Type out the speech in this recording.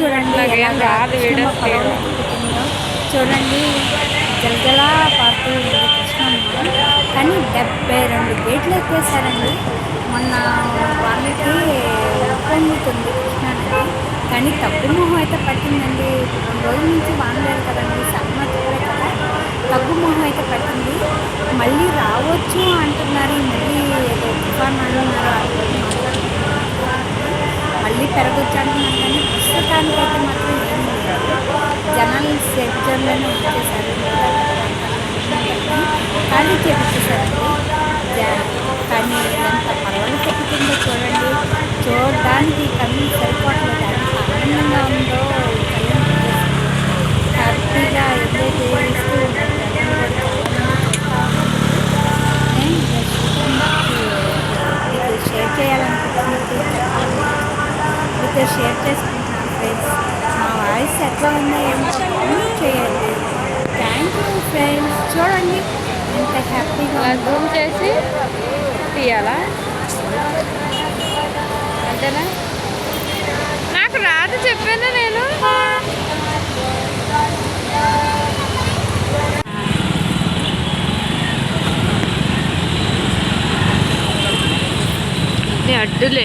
చూడండి రాదు. చూడండి జలజలా పారుతూ ఉంది కృష్ణమ్మ కానీ డెబ్బై రెండు గేట్లు ఎక్కేశారండి. మొన్న వాళ్ళకి ఉప్పొంగుతుంది కృష్ణానది కానీ తగ్గు మొహం అయితే పట్టిందండి. రెండు రోజుల నుంచి వానలేదు కదండి సమ్మతులే కదా. తగ్గు మొహం అయితే పట్టింది. మళ్ళీ రావచ్చు అంటున్నారు మళ్ళీ ఏదో తుఫాన్ అంటున్నారు మళ్ళీ పెరగొచ్చు అంటున్నారు. కానీ అయితే మాత్రం జనాలు సెక్టర్లోనే వచ్చేసారు ఖాళీ చేపించేశారండి కానీ ఎంత పర్వాలు చెప్పుతుందో చూడండి. చూడడానికి కన్ను సరిపోవట్లేదు. ఎంత ఆనందంగా ఉందో హ్యాపీగా ఎంజాయ్ చేస్తూ ఉంటారు. షేర్ చేయాలనుకుంటున్నట్టు మీతో షేర్ చేసుకుంటున్నాను ఫ్రెండ్స్ మా వాయిస్ ఎట్లా ఉందో కామెంట్ చేయండి థ్యాంక్ యూ ఫ్రెండ్స్ చూడండి ఎంత హ్యాపీగా జూమ్ చేసి తీయాలా? అంతేనా? నాకు రాదు చెప్పాను నేను. అడ్డులే.